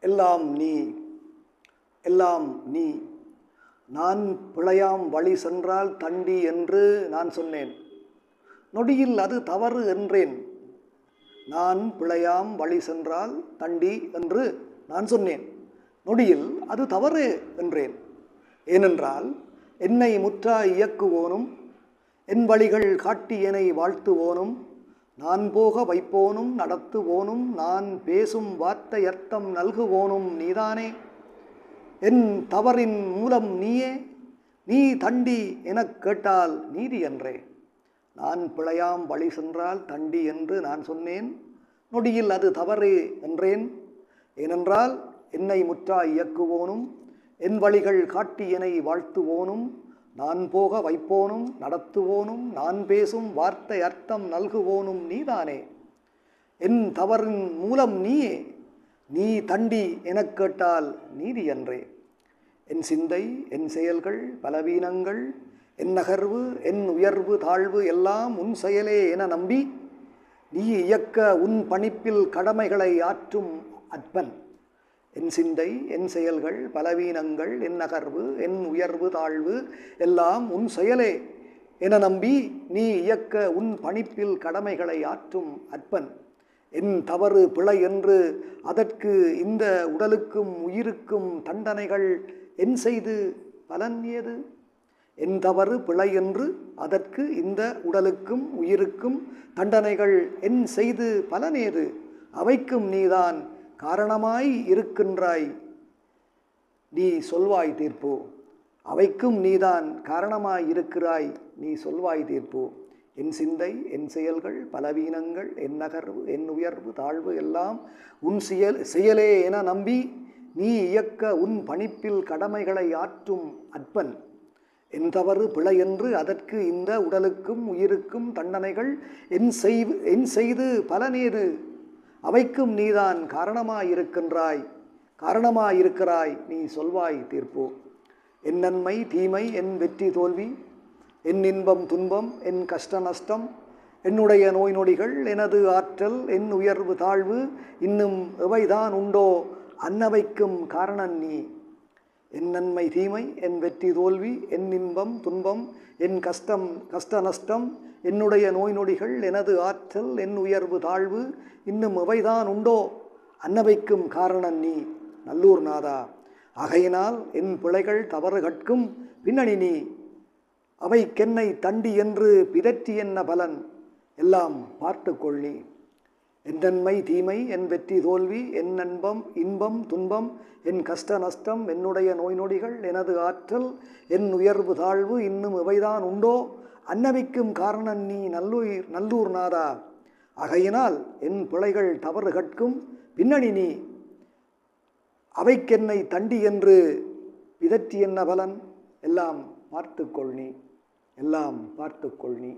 எல்லாம் நீ எல்லாம் நீ. நான் பிழையாம் வழி சென்றால் தண்டி என்று நான் சொன்னேன். நொடியில் அது தவறு என்றேன். நான் பிழையாம் வழி சென்றால் தண்டி என்று நான் சொன்னேன். நொடியில் அது தவறு என்றேன். ஏனென்றால் என்னை முற்றா இயக்குவோனும் என் வழிகள் காட்டி என்னை வாழ்த்துவோனும் நான் போக வைப்போனும் நடத்துவோனும் நான் பேசும் வார்த்தை அர்த்தம் நல்குவோனும் நீதானே. என் தவறின் மூலம் நீயே நீ தண்டி எனக் கேட்டால் நீதி என்றே நான் பிழையாம் வழி சென்றால் தண்டி என்று நான் சொன்னேன் நொடியில் அது தவறு என்றேன். ஏனென்றால் என்னை முற்றா இயக்குவோனும் என் வழிகள் காட்டி என்னை வாழ்த்துவோனும். நான் போக வைப்போனும் நடத்துவோனும் நான் பேசும் வார்த்தை அர்த்தம் நல்குவோனும் நீதானே. என் தவறின் மூலம் நீயே நீ தண்டி எனக் கேட்டால் நீதி என்றே என் சிந்தை என் செயல்கள் பலவீனங்கள் என் நகர்வு என் உயர்வு தாழ்வு எல்லாம் உன் செயலே என நம்பி நீ இயக்க உன் பணிப்பில் கடமைகளை ஆற்றும் அற்பன். என் சிந்தை என் செயல்கள் பலவீனங்கள் என் நகர்வு என் உயர்வு தாழ்வு எல்லாம் உன் செயலே என நம்பி நீ இயக்க உன் பணிப்பில் கடமைகளை ஆற்றும் அற்பன். என் தவறு பிழை என்று அதற்கு இந்த உடலுக்கும் உயிருக்கும் தண்டனைகள் என் செய்து பலன் ஏது? என் தவறு பிழை என்று அதற்கு இந்த உடலுக்கும் உயிருக்கும் தண்டனைகள் என் செய்து பலனேது அவைக்கும் நீதான் காரணமாய் இருக்கின்றாய். நீ சொல்வாய் தீர்ப்பு. அவைக்கும் நீதான் காரணமாய் இருக்கிறாய். நீ சொல்வாய் தீர்ப்பு. என் சிந்தை என் செயல்கள் பலவீனங்கள் என் நகர்வு என் உயர்வு தாழ்வு எல்லாம் உன் செயல் செயலே என நம்பி நீ இயக்க உன் பணிப்பில் கடமைகளை ஆற்றும் அற்பன். என் தவறு பிழை என்று அதற்கு இந்த உடலுக்கும் உயிருக்கும் தண்டனைகள் என் செய் என் செய்து பலனேது? அவைக்கும் நீதான் காரணமாயிருக்கின்றாய். காரணமாயிருக்கிறாய் நீ சொல்வாய் தீர்ப்பு. என் நன்மை தீமை என் வெற்றி தோல்வி என் இன்பம் துன்பம் என் கஷ்ட நஷ்டம் என்னுடைய நோய் நொடிகள் எனது ஆற்றல் என் உயர்வு தாழ்வு இன்னும் எவைதான் உண்டோ அன்னவைக்கும் காரணம் நீ. என் நன்மை தீமை என் வெற்றி தோல்வி என் இன்பம் துன்பம் என் கஷ்டம் கஷ்ட நஷ்டம் என்னுடைய நோய் நொடிகள் எனது ஆற்றல் என் உயர்வு தாழ்வு இன்னும் அவைதான் உண்டோ? அன்னவைக்கும் காரணம் நீ நல்லூர் நாதா. ஆகையினால் என் பிழைகள் தவறு கற்கும் பின்னணி நீ. அவைக்கென்னை தண்டி என்று பிதற்றி என்ன பலன்? எல்லாம் பார்த்துக்கொள்ளி என் நன்மை தீமை என் வெற்றி தோல்வி என் அன்பம் இன்பம் துன்பம் என் கஷ்ட நஷ்டம் என்னுடைய நோய் நொடிகள் எனது ஆற்றல் என் உயர்வு தாழ்வு இன்னும் இவைதான் உண்டோ? அன்னவிக்கும் காரணம் நீ நல்லுயிர் நல்லூர் நாதா. ஆகையினால் என் பிழைகள் தவறு கட்கும் பின்னணி நீ. அவைக்கென்னை தண்டி என்று விதற்றி என்ன பலன்? எல்லாம் பார்த்துக்கொள் நீ. எல்லாம் பார்த்துக்கொள் நீ.